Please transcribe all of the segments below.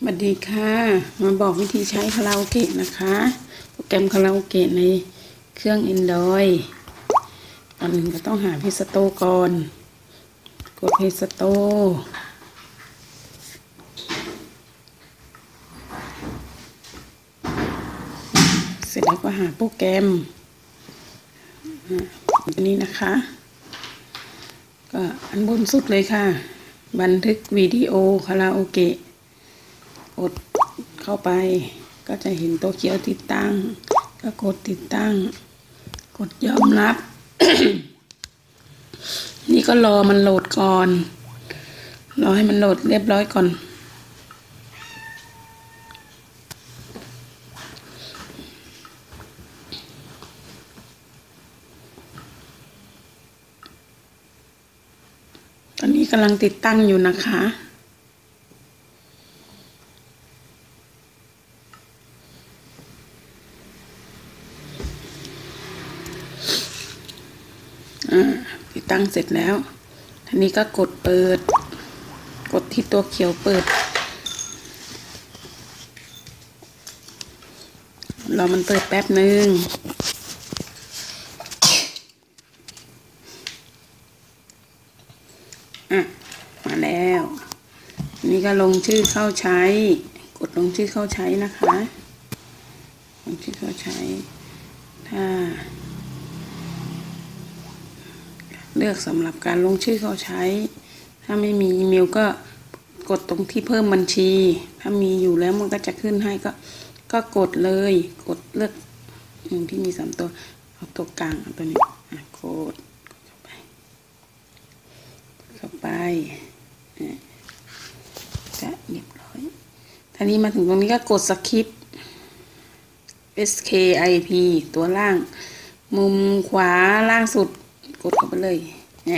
สวัสดีค่ะ มาบอกวิธีใช้คาราโอเกะนะคะ โปรแกรมคาราโอเกะในเครื่อง Android ก่อนหนึ่งก็ต้องหาเพจสโตก่อน กดเพจสโตเสร็จแล้วก็หาโปรแกรมอันนี้นะคะ ก็อันบนสุดเลยค่ะ บันทึกวิดีโอคาราโอเกะ กดเข้าไป ก็จะเห็นตัวเขียวติดตั้ง ก็กดติดตั้ง กดยอมรับ นี่ก็รอมันโหลดก่อน รอให้มันโหลดเรียบร้อยก่อนตอนนี้กำลังติดตั้งอยู่นะคะ ติดตั้งเสร็จแล้วทีนี้ก็กดเปิด กดที่ตัวเขียวเปิด รอมันเปิดแป๊บหนึ่งอะ มาแล้ว นี่ก็ลงชื่อเข้าใช้ กดลงชื่อเข้าใช้นะคะ ลงชื่อเข้าใช้ ถ้า เลือกสำหรับการลงชื่อเขาใช้ ถ้าไม่มีอีเมลก็กดตรงที่เพิ่มบัญชี ถ้ามีอยู่แล้วมันก็จะขึ้นให้ก็ก็กดเลย กดเลือกหนึ่งที่มีสามตัวเอาตัวกลางเอาตัวนี้กดเข้าไปเข้าไปจะเรียบร้อยทีนี้มาถึงตรงนี้ก็กดสคริป SKIP ตัวล่าง มุมขวาล่างสุด กดเข้าไปเลยแหม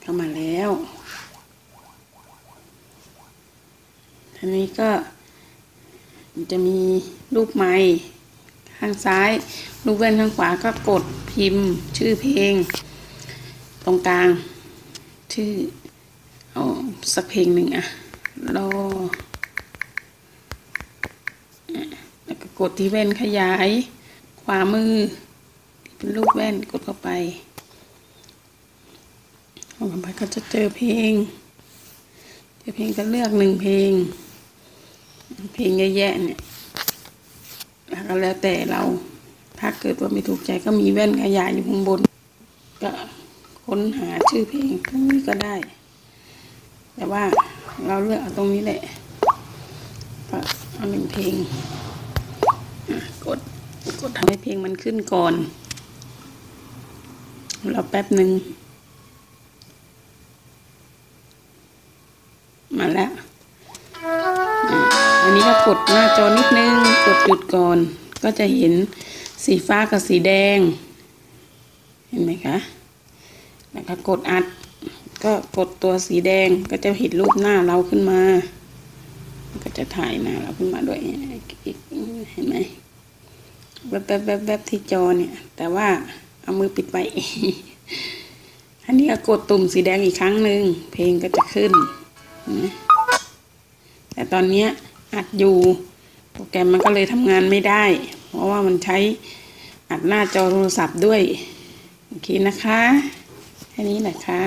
เข้ามาแล้วทีนี้ก็จะมีรูปไม้ข้างซ้าย รูปแว่นข้างขวาก็กดพิมพ์ ชื่อเพลง ตรงกลาง ชื่อเอาสักเพลงหนึ่งอะรอ แล้ว กดที่แว่นขยาย ขวามือ เป็นรูปแว่นกดเข้าไปเข้าไปก็จะเจอเพลง เจอเพลงก็เลือกหนึ่งเพลง เพลงเยอะแยะเนี่ยแล้วก็แล้วแต่เรา ถ้าเกิดว่าไม่ถูกใจก็มีแว่นขยายอยู่ข้างบน ก็ค้นหาชื่อเพลงตรงนี้ก็ได้ แต่ว่าเราเลือกเอาตรงนี้แหละก็เอาหนึ่งเพลง กดกดทำให้เพลงมันขึ้นก่อนเราแป๊บหนึ่งมาแล้วอันนี้ก็กดหน้าจอนิดนึง กดหยุดก่อน ก็จะเห็นสีฟ้ากับสีแดง เห็นไหมคะ แล้วก็กดอัด ก็กดตัวสีแดงก็จะเห็นรูปหน้าเราขึ้นมา ก็จะถ่ายหน้าเราขึ้นมาด้วยอีกเห็น ไหมแวบแวบแวบแวบที่จอเนี่ย แต่ว่าเอามือปิดไว้อันนี้ก็กดตุ่มสีแดงอีกครั้งหนึ่งเพลงก็จะขึ้นแต่ตอนนี้อัดอยู่ โปรแกรมมันก็เลยทำงานไม่ได้ เพราะว่ามันใช้อัดหน้าจอโทรศัพท์ด้วย โอเคนะคะ แค่นี้แหละค่ะ